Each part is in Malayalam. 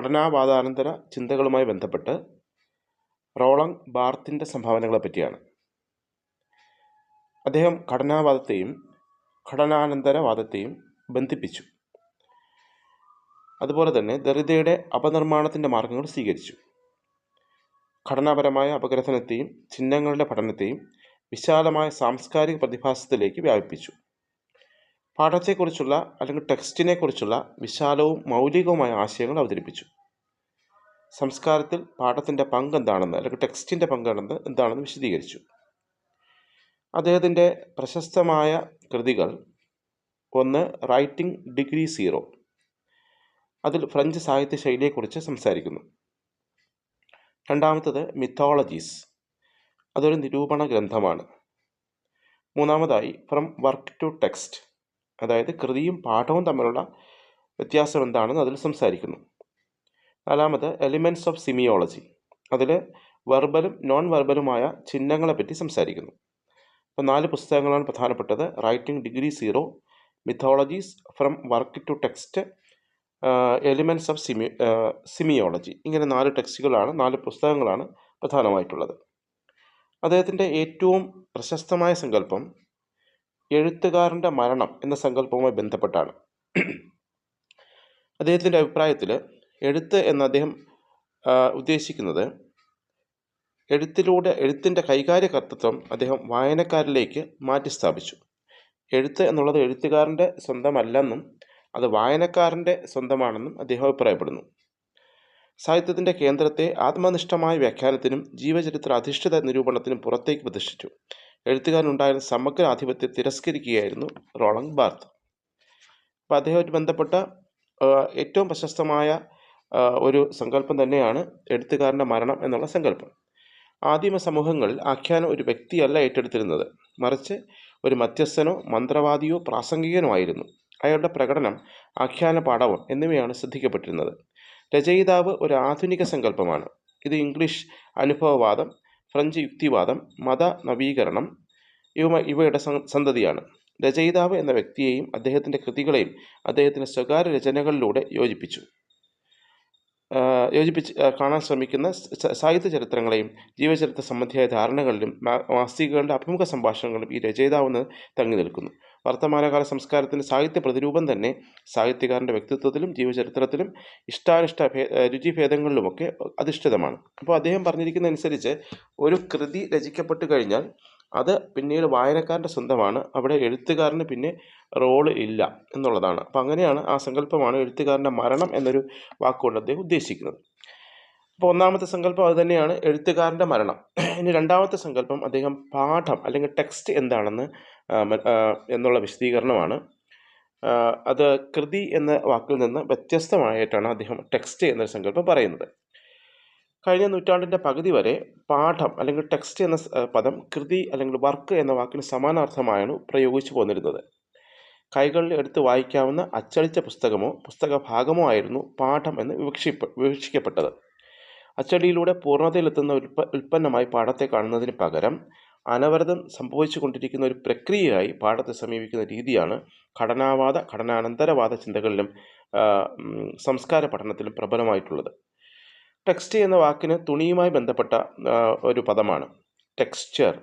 ഘടനാവാദാനന്തര ചിന്തകളുമായി ബന്ധപ്പെട്ട് റോളങ് ബാർത്തിന്റെ സംഭാവനകളെ പറ്റിയാണ് അദ്ദേഹം ഘടനാവാദത്തെയും ഘടനാനന്തരവാദത്തെയും ബന്ധിപ്പിച്ചു. അതുപോലെ തന്നെ ദരിദ്രയുടെ അപനിർമ്മാണത്തിന്റെ മാർഗങ്ങൾ സ്വീകരിച്ചു. ഘടനാപരമായ അപഗ്രഥനത്തെയും ചിഹ്നങ്ങളുടെ പഠനത്തെയും വിശാലമായ സാംസ്കാരിക പ്രതിഭാസത്തിലേക്ക് വ്യാപിപ്പിച്ചു. പാഠത്തെക്കുറിച്ചുള്ള അല്ലെങ്കിൽ ടെക്സ്റ്റിനെ കുറിച്ചുള്ള വിശാലവും മൗലികവുമായ ആശയങ്ങൾ അവതരിപ്പിച്ചു. സംസ്കാരത്തിൽ പാഠത്തിന്റെ പങ്ക് എന്താണെന്ന് അല്ലെങ്കിൽ ടെക്സ്റ്റിന്റെ പങ്ക് എന്താണെന്ന് വിശദീകരിച്ചു. അദ്ദേഹത്തിന്റെ പ്രശസ്തമായ കൃതികൾ ഒന്ന് റൈറ്റിംഗ് ഡിഗ്രി സീറോ. അതിൽ ഫ്രഞ്ച് സാഹിത്യ ശൈലിയെക്കുറിച്ച് സംസാരിക്കുന്നു. രണ്ടാമത്തത് മിത്തോളജീസ്. അതൊരു നിരൂപണ ഗ്രന്ഥമാണ്. മൂന്നാമതായി ഫ്രം വർക്ക് ടു ടെക്സ്റ്റ്. അതായത് കൃതിയും പാഠവും തമ്മിലുള്ള വ്യത്യാസം എന്താണെന്ന് അതിൽ സംസാരിക്കുന്നു. നാലാമത് എലിമെന്റ്സ് ഓഫ് സിമിയോളജി അതിൽ വെർബലും നോൺ വെർബലുമായ ചിഹ്നങ്ങളെ പറ്റി സംസാരിക്കുന്നു. അപ്പോൾ നാല് പുസ്തകങ്ങളാണ് പ്രധാനപ്പെട്ടത്. Writing degree zero mythologies from work to text elements of semi semiology ഇങ്ങനെ നാല് ടെക്സ്റ്റുകളാണ് നാല് പുസ്തകങ്ങളാണ് പ്രധാനമായിട്ടുള്ളത്. അദ്ദേഹത്തിന്റെ ഏറ്റവും പ്രശസ്തമായ സങ്കല്പം എഴുത്തുകാരന്റെ മരണം എന്ന സങ്കല്പവുമായി ബന്ധപ്പെട്ടാണ്. അദ്ദേഹത്തിന്റെ അഭിപ്രായത്തിൽ എഴുത്ത് എന്ന് അദ്ദേഹം ഉദ്ദേശിക്കുന്നത് എഴുത്തിലൂടെ എഴുത്തിന്റെ കൈകാര്യകർത്തൃത്വം അദ്ദേഹം വായനക്കാരിലേക്ക് മാറ്റി സ്ഥാപിച്ചു. എഴുത്ത് എന്നുള്ളത് എഴുത്തുകാരന്റെ സ്വന്തമല്ലെന്നും അത് വായനക്കാരന്റെ സ്വന്തമാണെന്നും അദ്ദേഹം അഭിപ്രായപ്പെടുന്നു. സാഹിത്യത്തിന്റെ കേന്ദ്രത്തെ ആത്മനിഷ്ഠമായ വ്യാഖ്യാനത്തിനും ജീവചരിത്ര അധിഷ്ഠിത നിരൂപണത്തിനും പുറത്തേക്ക് പ്രതിഷ്ഠിച്ചു. എഴുത്തുകാരനുണ്ടായിരുന്ന സമഗ്ര ആധിപത്യം തിരസ്കരിക്കുകയായിരുന്നു റോളങ് ബാർത്ത്. അപ്പോൾ അദ്ദേഹമായിട്ട് ബന്ധപ്പെട്ട ഏറ്റവും പ്രശസ്തമായ ഒരു സങ്കല്പം തന്നെയാണ് എഴുത്തുകാരന്റെ മരണം എന്നുള്ള സങ്കല്പം. ആദിമ സമൂഹങ്ങളിൽ ആഖ്യാനം ഒരു വ്യക്തിയല്ല ഏറ്റെടുത്തിരുന്നത്. മറിച്ച് ഒരു മധ്യസ്ഥനോ മന്ത്രവാദിയോ പ്രാസംഗികനോ ആയിരുന്നു. അയാളുടെ പ്രകടനം ആഖ്യാന പാഠവും എന്നിവയാണ് ശ്രദ്ധിക്കപ്പെട്ടിരുന്നത്. രചയിതാവ് ഒരു ആധുനിക സങ്കല്പമാണ്. ഇത് ഇംഗ്ലീഷ് അനുഭവവാദം ഫ്രഞ്ച് യുക്തിവാദം മത നവീകരണം ഇവ ഇവയുടെ സന്തതിയാണ്. രചയിതാവ് എന്ന വ്യക്തിയെയും അദ്ദേഹത്തിന്റെ കൃതികളെയും അദ്ദേഹത്തിന്റെ സ്വകാര്യ രചനകളിലൂടെ യോജിപ്പിച്ചു. യോജിപ്പിച്ച് കാണാൻ ശ്രമിക്കുന്ന സാഹിത്യ ചരിത്രങ്ങളെയും ജീവചരിത്ര സംബന്ധിയായ ധാരണകളിലും മാസികകളുടെ അഭിമുഖ സംഭാഷണങ്ങളിലും ഈ രചയിതാവെന്ന് തങ്ങി നിൽക്കുന്നു. വർത്തമാനകാല സംസ്കാരത്തിന്റെ സാഹിത്യ പ്രതിരൂപം തന്നെ സാഹിത്യകാരന്റെ വ്യക്തിത്വത്തിലും ജീവചരിത്രത്തിലും ഇഷ്ടാനിഷ്ട രുചിഭേദങ്ങളിലുമൊക്കെ അധിഷ്ഠിതമാണ്. അപ്പോൾ അദ്ദേഹം പറഞ്ഞിരിക്കുന്ന അനുസരിച്ച് ഒരു കൃതി രചിക്കപ്പെട്ടു കഴിഞ്ഞാൽ അത് പിന്നീട് വായനക്കാരന്റെ സ്വന്തമാണ്. അവിടെ എഴുത്തുകാരന് പിന്നെ റോൾ ഇല്ല എന്നുള്ളതാണ്. അപ്പം അങ്ങനെയാണ് ആ സങ്കല്പമാണ് എഴുത്തുകാരന്റെ മരണം എന്നൊരു വാക്കുകൊണ്ട് അദ്ദേഹം ഉദ്ദേശിക്കുന്നത്. അപ്പോൾ ഒന്നാമത്തെ സങ്കല്പം അത് തന്നെയാണ് എഴുത്തുകാരന്റെ മരണം. ഇനി രണ്ടാമത്തെ സങ്കല്പം അദ്ദേഹം പാഠം അല്ലെങ്കിൽ ടെക്സ്റ്റ് എന്താണെന്ന് എന്നുള്ള വിശദീകരണമാണ്. അത് കൃതി എന്ന വാക്കിൽ നിന്ന് വ്യത്യസ്തമായിട്ടാണ് അദ്ദേഹം ടെക്സ്റ്റ് എന്നൊരു സങ്കല്പം പറയുന്നത്. കഴിഞ്ഞ നൂറ്റാണ്ടിന്റെ പകുതി വരെ പാഠം അല്ലെങ്കിൽ ടെക്സ്റ്റ് എന്ന പദം കൃതി അല്ലെങ്കിൽ വർക്ക് എന്ന വാക്കിന് സമാനാർത്ഥമായാണ് പ്രയോഗിച്ചു പോന്നിരുന്നത്. കൈകളിൽ എടുത്ത് വായിക്കാവുന്ന അച്ചടിച്ച പുസ്തകമോ പുസ്തക ഭാഗമോ ആയിരുന്നു പാഠം എന്ന് വിവക്ഷിപ്പ വിവക്ഷിക്കപ്പെട്ടത്. അച്ചടിയിലൂടെ പൂർണതയിലെത്തുന്ന ഉൽപ്പ ഉൽപ്പന്നമായി പാഠത്തെ കാണുന്നതിന് പകരം അനവരതം സംഭവിച്ചു കൊണ്ടിരിക്കുന്ന ഒരു പ്രക്രിയയായി പാഠത്തെ സമീപിക്കുന്ന രീതിയാണ് ഘടനാവാദ ഘടനാനന്തരവാദ ചിന്തകളിലും സംസ്കാര പഠനത്തിലും പ്രബലമായിട്ടുള്ളത്. ടെക്സ്റ്റ് എന്ന വാക്കിന് തുണിയുമായി ബന്ധപ്പെട്ട ഒരു പദമാണ് ടെക്സ്ചർ.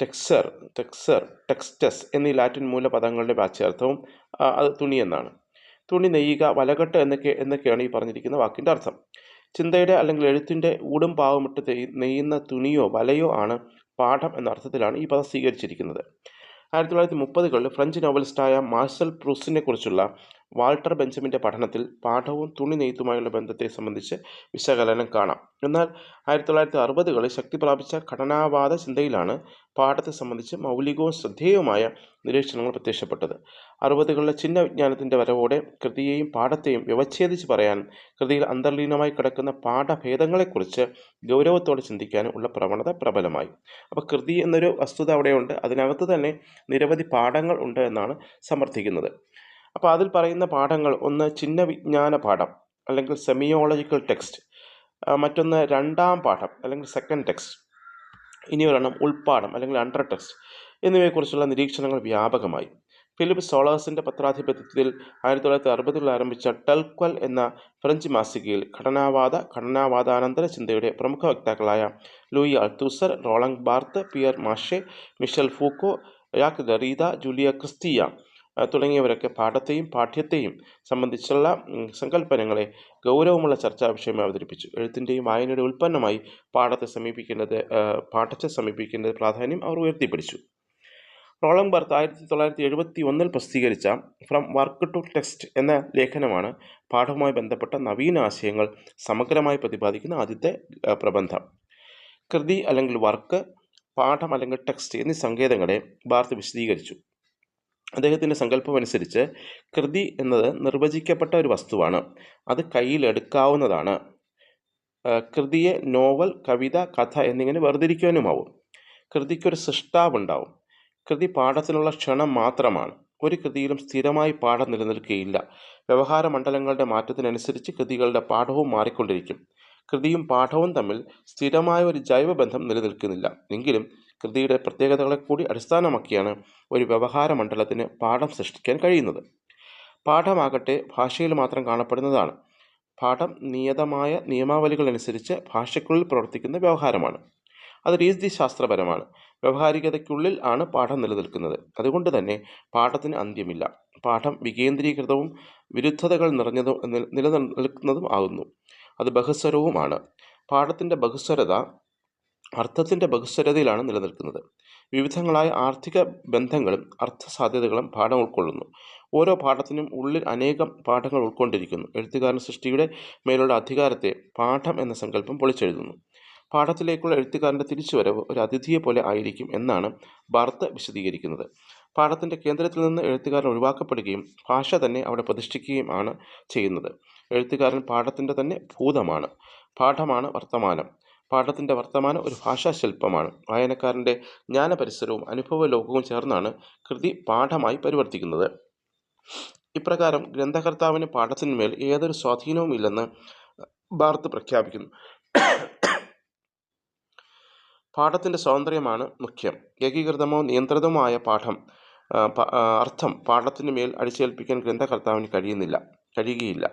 ടെക്സർ ടെക്സർ ടെക്സ്റ്റസ് എന്നീ ലാറ്റിൻ മൂലപദങ്ങളുടെ വാച്യാർത്ഥവും അത് തുണി എന്നാണ്. തുണി നെയ്യുക വലകെട്ട് എന്നൊക്കെ എന്നൊക്കെയാണ് ഈ പറഞ്ഞിരിക്കുന്ന വാക്കിന്റെ അർത്ഥം. ചിന്തയുടെ അല്ലെങ്കിൽ എഴുത്തിന്റെ ഊടും പാവമിട്ട് നെയ്യുന്ന തുണിയോ വലയോ ആണ് പാഠം എന്ന അർത്ഥത്തിലാണ് ഈ പദം സ്വീകരിച്ചിരിക്കുന്നത്. ആയിരത്തി തൊള്ളായിരത്തി മുപ്പതുകളിൽ ഫ്രഞ്ച് നോവലിസ്റ്റായ മാർസൽ പ്രൂസിനെ കുറിച്ചുള്ള വാൾട്ടർ ബെഞ്ചമിന്റെ പഠനത്തിൽ പാഠവും തുണി നെയ്ത്തുമായുള്ള ബന്ധത്തെ സംബന്ധിച്ച് വിശകലനം കാണാം. എന്നാൽ ആയിരത്തി തൊള്ളായിരത്തി അറുപതുകളിൽ ശക്തി പ്രാപിച്ച ഘടനാവാദ ചിന്തയിലാണ് പാഠത്തെ സംബന്ധിച്ച് മൗലികവും ശ്രദ്ധേയവുമായ നിരീക്ഷണങ്ങൾ പ്രത്യക്ഷപ്പെട്ടത്. അറുപതുകളിലെ ചിഹ്ന വിജ്ഞാനത്തിന്റെ വരവോടെ കൃതിയെയും പാഠത്തെയും വ്യവച്ഛേദിച്ച് പറയാൻ കൃതിയിൽ അന്തർലീനമായി കിടക്കുന്ന പാഠഭേദങ്ങളെക്കുറിച്ച് ഗൗരവത്തോടെ ചിന്തിക്കാനും ഉള്ള പ്രവണത പ്രബലമായി. അപ്പോൾ കൃതി എന്നൊരു വസ്തുത അവിടെയുണ്ട്. അതിനകത്ത് തന്നെ നിരവധി പാഠങ്ങൾ ഉണ്ട് എന്നാണ് സമർത്ഥിക്കുന്നത്. അപ്പോൾ അതിൽ പറയുന്ന പാഠങ്ങൾ ഒന്ന് ചിഹ്ന വിജ്ഞാന പാഠം അല്ലെങ്കിൽ സെമിയോളജിക്കൽ ടെക്സ്റ്റ് മറ്റൊന്ന് രണ്ടാം പാഠം അല്ലെങ്കിൽ സെക്കൻഡ് ടെക്സ്റ്റ് ഇനി ഒരെണ്ണം ഉൾപ്പാഠം അല്ലെങ്കിൽ അണ്ടർ ടെക്സ്റ്റ് എന്നിവയെക്കുറിച്ചുള്ള നിരീക്ഷണങ്ങൾ വ്യാപകമായി. ഫിലിപ്പ് സോളേഴ്സിന്റെ പത്രാധിപത്യത്തിൽ ആയിരത്തി തൊള്ളായിരത്തി അറുപതുകളിൽ ആരംഭിച്ച ടെൽക്വൽ എന്ന ഫ്രഞ്ച് മാസികയിൽ ഘടനാവാദ ഘടനാവാദാനന്തര ചിന്തയുടെ പ്രമുഖ വക്താക്കളായ Louis Althusser Roland Barthes Pierre Macherey Michel Foucault യാക് Derrida Julia Kristeva തുടങ്ങിയവരൊക്കെ പാഠത്തെയും പാഠ്യത്തെയും സംബന്ധിച്ചുള്ള സങ്കല്പനങ്ങളെ ഗൗരവമുള്ള ചർച്ചാ വിഷയമായി അവതരിപ്പിച്ചു. എഴുത്തിന്റെയും വായനയുടെ ഉൽപ്പന്നമായി പാഠത്തെ സമീപിക്കേണ്ടത് പാഠത്തെ സമീപിക്കേണ്ടത് പ്രാധാന്യം അവർ ഉയർത്തിപ്പിടിച്ചു. റോളം ബർത്ത് ആയിരത്തി തൊള്ളായിരത്തി എഴുപത്തി ഒന്നിൽ പ്രസിദ്ധീകരിച്ച ഫ്രം വർക്ക് ടു ടെക്സ്റ്റ് എന്ന ലേഖനമാണ് പാഠവുമായി ബന്ധപ്പെട്ട നവീന ആശയങ്ങൾ സമഗ്രമായി പ്രതിപാദിക്കുന്ന ആദ്യത്തെ പ്രബന്ധം. കൃതി അല്ലെങ്കിൽ വർക്ക് പാഠം അല്ലെങ്കിൽ ടെക്സ്റ്റ് എന്നീ സങ്കേതങ്ങളെ ബാർത്ത് വിശദീകരിച്ചു. അദ്ദേഹത്തിന്റെ സങ്കല്പമനുസരിച്ച് കൃതി എന്നത് നിർവചിക്കപ്പെട്ട ഒരു വസ്തുവാണ്. അത് കയ്യിലെടുക്കാവുന്നതാണ്. കൃതിയെ നോവൽ കവിത കഥ എന്നിങ്ങനെ വേർതിരിക്കുവാനുമാവും. കൃതിക്കൊരു സൃഷ്ടാവുണ്ടാവും. കൃതി പാഠത്തിനുള്ള ക്ഷണം മാത്രമാണ്. ഒരു കൃതിയിലും സ്ഥിരമായി പാഠം നിലനിൽക്കുകയില്ല വ്യവഹാര മണ്ഡലങ്ങളുടെ മാറ്റത്തിനനുസരിച്ച് കൃതികളുടെ പാഠവും മാറിക്കൊണ്ടിരിക്കും. കൃതിയും പാഠവും തമ്മിൽ സ്ഥിരമായ ഒരു ജൈവബന്ധം നിലനിൽക്കുന്നില്ല. എങ്കിലും കൃതിയുടെ പ്രത്യേകതകളെ കൂടി അടിസ്ഥാനമാക്കിയാണ് ഒരു വ്യവഹാര മണ്ഡലത്തിന് പാഠം സൃഷ്ടിക്കാൻ കഴിയുന്നത്. പാഠമാകട്ടെ ഭാഷയിൽ മാത്രം കാണപ്പെടുന്നതാണ്. പാഠം നിയതമായ നിയമാവലികളനുസരിച്ച് ഭാഷയ്ക്കുള്ളിൽ പ്രവർത്തിക്കുന്ന വ്യവഹാരമാണ്. അത് രീതിശാസ്ത്രപരമാണ് വ്യവഹാരികതയ്ക്കുള്ളിൽ ആണ് പാഠം നിലനിൽക്കുന്നത്. അതുകൊണ്ട് തന്നെ പാഠത്തിന് അന്ത്യമില്ല. പാഠം വികേന്ദ്രീകൃതവും വിരുദ്ധതകൾ നിറഞ്ഞതും നിലനിൽക്കുന്നതും ആകുന്നു. അത് ബഹുസ്വരവുമാണ്. പാഠത്തിന്റെ ബഹുസ്വരത അർത്ഥത്തിന്റെ ബഹുസ്വരതയിലാണ് നിലനിൽക്കുന്നത്. വിവിധങ്ങളായ ആർത്ഥിക ബന്ധങ്ങളും അർത്ഥസാധ്യതകളും പാഠം ഉൾക്കൊള്ളുന്നു. ഓരോ പാഠത്തിനും ഉള്ളിൽ അനേകം പാഠങ്ങൾ ഉൾക്കൊണ്ടിരിക്കുന്നു. എഴുത്തുകാരൻ സൃഷ്ടിയുടെ മേലുള്ള അധികാരത്തെ പാഠം എന്ന സങ്കല്പം പൊളിച്ചെഴുതുന്നു. പാഠത്തിലേക്കുള്ള എഴുത്തുകാരന്റെ തിരിച്ചുവരവ് ഒരു അതിഥിയെ പോലെ ആയിരിക്കും എന്നാണ് ബാർത്ത് വിശദീകരിക്കുന്നത്. പാഠത്തിന്റെ കേന്ദ്രത്തിൽ നിന്ന് എഴുത്തുകാരൻ ഒഴിവാക്കപ്പെടുകയും ഭാഷ തന്നെ അവിടെ പ്രതിഷ്ഠിക്കുകയും ആണ് ചെയ്യുന്നത്. എഴുത്തുകാരൻ പാഠത്തിന്റെ തന്നെ ഭൂതമാണ്. പാഠമാണ് വർത്തമാനം. പാഠത്തിന്റെ വർത്തമാനം ഒരു ഭാഷാശില്പമാണ്. വായനക്കാരന്റെ ജ്ഞാനപരിസരവും അനുഭവ ലോകവും ചേർന്നാണ് കൃതി പാഠമായി പരിവർത്തിക്കുന്നത്. ഇപ്രകാരം ഗ്രന്ഥകർത്താവിന് പാഠത്തിന്മേൽ ഏതൊരു സ്വാധീനവും ഇല്ലെന്ന് ഭാർത്ത് പ്രഖ്യാപിക്കുന്നു. പാഠത്തിന്റെ സ്വാതന്ത്ര്യമാണ് മുഖ്യം. ഏകീകൃതമോ നിയന്ത്രിതവുമായ പാഠം അർത്ഥം പാഠത്തിന് മേൽ അടിച്ചേൽപ്പിക്കാൻ ഗ്രന്ഥകർത്താവിന് കഴിയുന്നില്ല കഴിയുകയില്ല.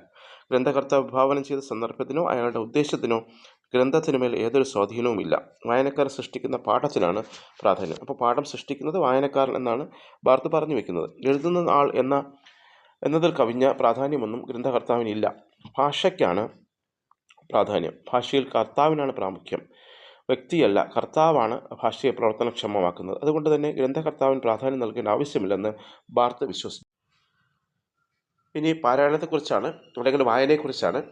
ഗ്രന്ഥകർത്താവ് വിഭാവനം ചെയ്ത സന്ദർഭത്തിനോ അയാളുടെ ഉദ്ദേശത്തിനോ ഗ്രന്ഥത്തിന് ഏതൊരു സ്വാധീനവുമില്ല. വായനക്കാർ സൃഷ്ടിക്കുന്ന പാഠത്തിനാണ് പ്രാധാന്യം. അപ്പോൾ പാഠം സൃഷ്ടിക്കുന്നത് വായനക്കാരൻ എന്നാണ് ബാർത്ത് പറഞ്ഞു വെക്കുന്നത്. എഴുതുന്ന ആൾ എന്ന എന്നതിൽ കവിഞ്ഞ പ്രാധാന്യമൊന്നും ഗ്രന്ഥകർത്താവിനില്ല. ഭാഷയ്ക്കാണ് പ്രാധാന്യം. ഭാഷയിൽ കർത്താവിനാണ് പ്രാമുഖ്യം. വ്യക്തിയല്ല കർത്താവാണ് ഭാഷയെ പ്രവർത്തനക്ഷമമാക്കുന്നത്. അതുകൊണ്ട് തന്നെ ഗ്രന്ഥകർത്താവിന് പ്രാധാന്യം നൽകേണ്ട ആവശ്യമില്ലെന്ന് ബാർത്ത് വിശ്വസിച്ചു. ഇനി പാരായണത്തെക്കുറിച്ചാണ് അല്ലെങ്കിൽ വായനയെക്കുറിച്ചാണ്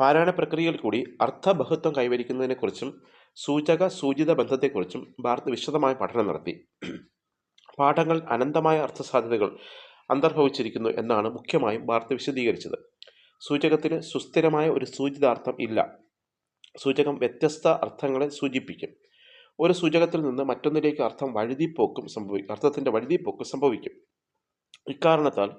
പാരായണ പ്രക്രിയയിൽ കൂടി അർത്ഥബഹുത്വം കൈവരിക്കുന്നതിനെക്കുറിച്ചും സൂചക സൂചിത ബന്ധത്തെക്കുറിച്ചും ഭാരത് വിശദമായ പഠനം നടത്തി. പാഠങ്ങൾ അനന്തമായ അർത്ഥസാധ്യതകൾ അന്തർഭവിച്ചിരിക്കുന്നു എന്നാണ് മുഖ്യമായും ഭാരത് വിശദീകരിച്ചത്. സൂചകത്തിന് സുസ്ഥിരമായ ഒരു സൂചിതാർത്ഥം ഇല്ല. സൂചകം വ്യത്യസ്ത അർത്ഥങ്ങളെ സൂചിപ്പിക്കും. ഒരു സൂചകത്തിൽ നിന്ന് മറ്റൊന്നിലേക്ക് അർത്ഥം വഴുതിപ്പോക്കും സംഭവിക്കും അർത്ഥത്തിന്റെ വഴുതിപ്പോക്ക് സംഭവിക്കും. ഇക്കാരണത്താൽ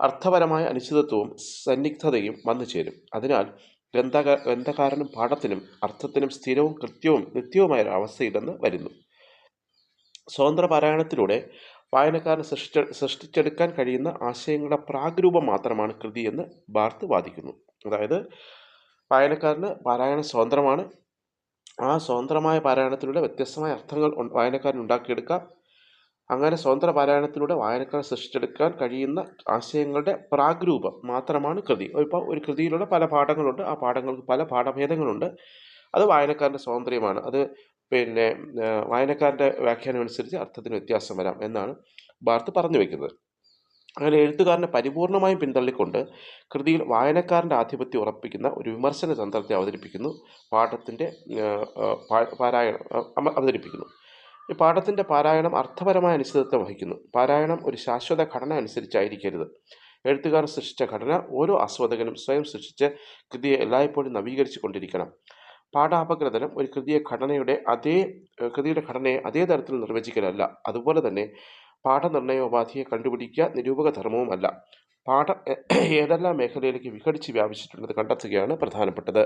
അർത്ഥപരമായ അനിശ്ചിതത്വവും സന്നിഗ്ധതയും വന്നു ചേരും. അതിനാൽ ഗ്രന്ഥക ഗ്രന്ഥകാരനും പാഠത്തിനും അർത്ഥത്തിനും സ്ഥിരവും കൃത്യവും നിത്യവുമായ ഒരു അവസ്ഥയില്ലെന്ന് വരുന്നു. സ്വതന്ത്ര പാരായണത്തിലൂടെ വായനക്കാരന് സൃഷ്ടിച്ച സൃഷ്ടിച്ചെടുക്കാൻ കഴിയുന്ന ആശയങ്ങളുടെ പ്രാഗ്രൂപം മാത്രമാണ് കൃതി എന്ന് ഭാർത്ത് വാദിക്കുന്നു. അതായത് വായനക്കാരന് പാരായണം സ്വതന്ത്രമാണ്. ആ സ്വതന്ത്രമായ പാരായണത്തിലൂടെ വ്യത്യസ്തമായ അർത്ഥങ്ങൾ വായനക്കാരൻ ഉണ്ടാക്കിയെടുക്കാം. അങ്ങനെ സ്വതന്ത്ര പാരായണത്തിലൂടെ വായനക്കാരൻ സൃഷ്ടിച്ചെടുക്കാൻ കഴിയുന്ന ആശയങ്ങളുടെ പ്രാഗ്രൂപം മാത്രമാണ് കൃതി. ഇപ്പോൾ ഒരു കൃതിയിലുള്ള പല പാഠങ്ങളുണ്ട്. ആ പാഠങ്ങൾക്ക് പല പാഠഭേദങ്ങളുണ്ട്. അത് വായനക്കാരന്റെ സ്വാതന്ത്ര്യമാണ്. അത് പിന്നെ വായനക്കാരന്റെ വ്യാഖ്യാനം അനുസരിച്ച് അർത്ഥത്തിന് വ്യത്യാസം വരാം എന്നാണ് ബാർത്ത് പറഞ്ഞു വയ്ക്കുന്നത് അങ്ങനെ എഴുത്തുകാരനെ പരിപൂർണമായും പിന്തള്ളിക്കൊണ്ട് കൃതിയിൽ വായനക്കാരന്റെ ആധിപത്യം ഉറപ്പിക്കുന്ന ഒരു വിമർശന തന്ത്രത്തെ അവതരിപ്പിക്കുന്നു. പാഠത്തിന്റെ പാരായണം അവതരിപ്പിക്കുന്നു. ഈ പാഠത്തിന്റെ പാരായണം അർത്ഥപരമായ അനിശ്ചിതത്വം വഹിക്കുന്നു. പാരായണം ഒരു ശാശ്വത ഘടന അനുസരിച്ചായിരിക്കരുത്. എഴുത്തുകാർ സൃഷ്ടിച്ച ഘടന ഓരോ ആസ്വാദകനും സ്വയം സൃഷ്ടിച്ച് കൃതിയെ എല്ലായ്പ്പോഴും നവീകരിച്ചു കൊണ്ടിരിക്കണം പാഠാപഗ്രഥനം ഒരു കൃതിയെ ഘടനയുടെ അതേ കൃതിയുടെ ഘടനയെ അതേ തരത്തിൽ നിർവചിക്കലല്ല. അതുപോലെ തന്നെ പാഠനിർണയോപാധിയെ കണ്ടുപിടിക്കുക നിരൂപക ധർമ്മവുമല്ല പാഠം ഏതെല്ലാം മേഖലയിലേക്ക് വിഘടിച്ച് വ്യാപിച്ചിട്ടുള്ളത് കണ്ടെത്തുകയാണ് പ്രധാനപ്പെട്ടത്.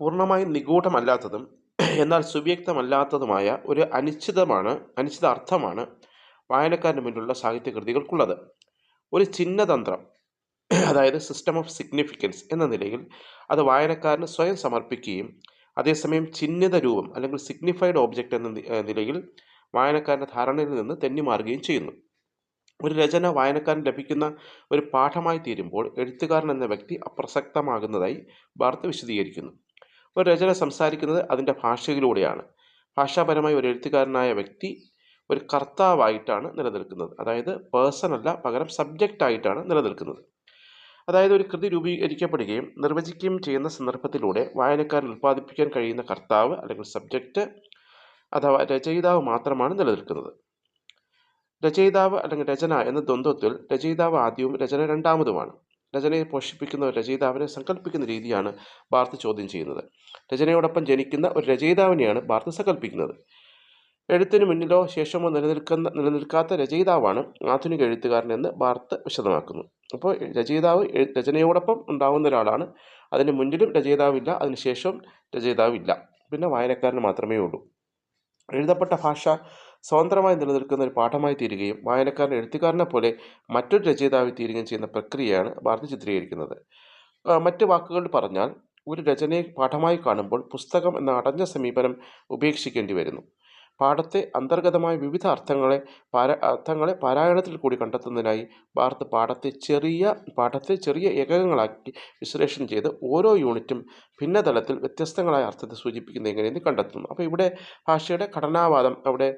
പൂർണമായും നിഗൂഢമല്ലാത്തതും എന്നാൽ സുവ്യക്തമല്ലാത്തതുമായ ഒരു അനിശ്ചിതമാണ് അനിശ്ചിത അർത്ഥമാണ് വായനക്കാരന് മുന്നിലുള്ള സാഹിത്യകൃതികൾക്കുള്ളത്. ഒരു ചിഹ്നതന്ത്രം അതായത് സിസ്റ്റം ഓഫ് സിഗ്നിഫിക്കൻസ് എന്ന നിലയിൽ അത് വായനക്കാരന് സ്വയം സമർപ്പിക്കുകയും അതേസമയം ചിഹ്നിത രൂപം അല്ലെങ്കിൽ സിഗ്നിഫൈഡ് ഓബ്ജക്റ്റ് എന്ന നിലയിൽ വായനക്കാരന്റെ ധാരണയിൽ നിന്ന് തെന്നിമാറുകയും ചെയ്യുന്നു. ഒരു രചന വായനക്കാരൻ ലഭിക്കുന്ന ഒരു പാഠമായി തീരുമ്പോൾ എഴുത്തുകാരൻ എന്ന വ്യക്തി അപ്രസക്തമാകുന്നതായി ഭാർത്ത വിശദീകരിക്കുന്നു. ഒരു രചന സംസാരിക്കുന്നത് അതിന്റെ ഭാഷയിലൂടെയാണ്. ഭാഷാപരമായി ഒരു എഴുത്തുകാരനായ വ്യക്തി ഒരു കർത്താവായിട്ടാണ് നിലനിൽക്കുന്നത്. അതായത് പേഴ്സൺ അല്ല പകരം സബ്ജക്റ്റ് ആയിട്ടാണ് നിലനിൽക്കുന്നത്. അതായത് ഒരു കൃതി രൂപീകരിക്കപ്പെടുകയും നിർവചിക്കുകയും ചെയ്യുന്ന സന്ദർഭത്തിലൂടെ വായനക്കാരൻ ഉൽപ്പാദിപ്പിക്കാൻ കഴിയുന്ന കർത്താവ് അല്ലെങ്കിൽ സബ്ജക്റ്റ് അഥവാ രചയിതാവ് മാത്രമാണ് നിലനിൽക്കുന്നത്. രചയിതാവ് അല്ലെങ്കിൽ രചന എന്ന ദ്വന്ദ്വത്തിൽ രചയിതാവ് ആദ്യവും രചന രണ്ടാമതുമാണ്. രചനയെ പോഷിപ്പിക്കുന്ന ഒരു രചയിതാവിനെ സങ്കല്പിക്കുന്ന രീതിയാണ് ബാർത്ത് ചോദ്യം ചെയ്യുന്നത്. രചനയോടൊപ്പം ജനിക്കുന്ന ഒരു രചയിതാവിനെയാണ് ബാർത്ത് സങ്കല്പിക്കുന്നത് എഴുത്തിന് മുന്നിലോ ശേഷമോ നിലനിൽക്കുന്ന നിലനിൽക്കാത്ത രചയിതാവാണ് ആധുനിക എഴുത്തുകാരൻ എന്ന് ബാർത്ത് വിശദമാക്കുന്നു. അപ്പോൾ രചയിതാവ് രചനയോടൊപ്പം ഉണ്ടാകുന്ന ഒരാളാണ്. അതിന് മുന്നിലും രചയിതാവില്ല അതിന് ശേഷവും രചയിതാവില്ല. പിന്നെ വായനക്കാരന് മാത്രമേ ഉള്ളൂ. എഴുതപ്പെട്ട ഭാഷ സ്വതന്ത്രമായി നിലനിൽക്കുന്ന ഒരു പാഠമായി തീരുകയും വായനക്കാരൻ എഴുത്തുകാരനെ പോലെ മറ്റൊരു രചയിതാവി തീരുകയും ചെയ്യുന്ന പ്രക്രിയയാണ് ഭാരതി ചിത്രീകരിക്കുന്നത്. മറ്റ് വാക്കുകളിൽ പറഞ്ഞാൽ ഒരു രചനയെ പാഠമായി കാണുമ്പോൾ പുസ്തകം എന്ന അടഞ്ഞ സമീപനം ഉപേക്ഷിക്കേണ്ടി വരുന്നു. പാഠത്തെ അന്തർഗതമായ വിവിധ അർത്ഥങ്ങളെ പാര അർത്ഥങ്ങളെ പാരായണത്തിൽ കൂടി കണ്ടെത്തുന്നതിനായി ഭാരത് പാഠത്തെ ചെറിയ പാഠത്തെ ചെറിയ ഏകകങ്ങളാക്കി വിശ്ലേഷണം ചെയ്ത് ഓരോ യൂണിറ്റും ഭിന്നതലത്തിൽ വ്യത്യസ്തങ്ങളായ അർത്ഥത്തെ സൂചിപ്പിക്കുന്ന എങ്ങനെയെന്ന് കണ്ടെത്തുന്നു. അപ്പോൾ ഇവിടെ ഭാഷയുടെ ഘടനാവാദം അവിടെ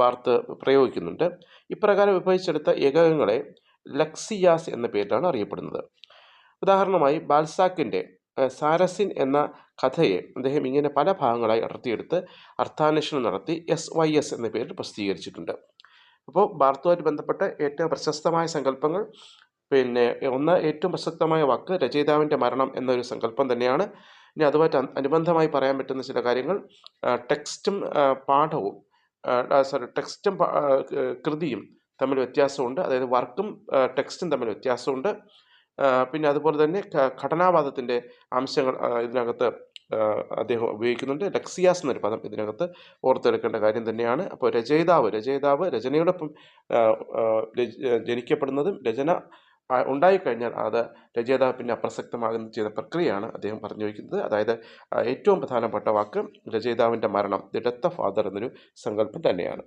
ഭാരത് പ്രയോഗിക്കുന്നുണ്ട്. ഇപ്രകാരം വിഭജിച്ചെടുത്ത ഏകകങ്ങളെ ലക്സിയാസ് എന്ന പേരിലാണ് അറിയപ്പെടുന്നത്. ഉദാഹരണമായി ബാൽസാക്കിന്റെ സാരസിൻ എന്ന കഥയെ അദ്ദേഹം ഇങ്ങനെ പല ഭാഗങ്ങളായി അടർത്തിയെടുത്ത് അർത്ഥാന്വേഷണം നടത്തി എസ് വൈ എസ് എന്ന പേരിൽ പ്രസിദ്ധീകരിച്ചിട്ടുണ്ട്. അപ്പോൾ ഭാരതവുമായിട്ട് ബന്ധപ്പെട്ട ഏറ്റവും പ്രശസ്തമായ സങ്കല്പങ്ങൾ പിന്നെ ഒന്ന് ഏറ്റവും പ്രസക്തമായ വാക്ക് രചയിതാവിന്റെ മരണം എന്നൊരു സങ്കല്പം തന്നെയാണ്. ഇനി അതുമായിട്ട് അനുബന്ധമായി പറയാൻ പറ്റുന്ന ചില കാര്യങ്ങൾ ടെക്സ്റ്റും പാഠവും സോറി ടെക്സ്റ്റും കൃതിയും തമ്മിൽ വ്യത്യാസമുണ്ട്. അതായത് വർക്കും ടെക്സ്റ്റും തമ്മിൽ വ്യത്യാസമുണ്ട്. പിന്നെ അതുപോലെ തന്നെ ഘടനാവാദത്തിന്റെ അംശങ്ങൾ ഇതിനകത്ത് അദ്ദേഹം ഉപയോഗിക്കുന്നുണ്ട്. ലക്സിയാസ് എന്നൊരു പദം ഇതിനകത്ത് ഓർത്തെടുക്കേണ്ട കാര്യം തന്നെയാണ്. അപ്പോൾ രചയിതാവ് രചയിതാവ് രചനയോടൊപ്പം ജനിക്കപ്പെടുന്നതും രചന ഉണ്ടായിക്കഴിഞ്ഞാൽ അത് രചയിതാവ് പിന്നെ അപ്രസക്തമാകുന്ന ചെയ്ത പ്രക്രിയയാണ് അദ്ദേഹം പറഞ്ഞു വയ്ക്കുന്നത്. അതായത് ഏറ്റവും പ്രധാനപ്പെട്ട വാക്ക് രചയിതാവിന്റെ മരണം ദി ഫാദർ എന്നൊരു സങ്കല്പം തന്നെയാണ്.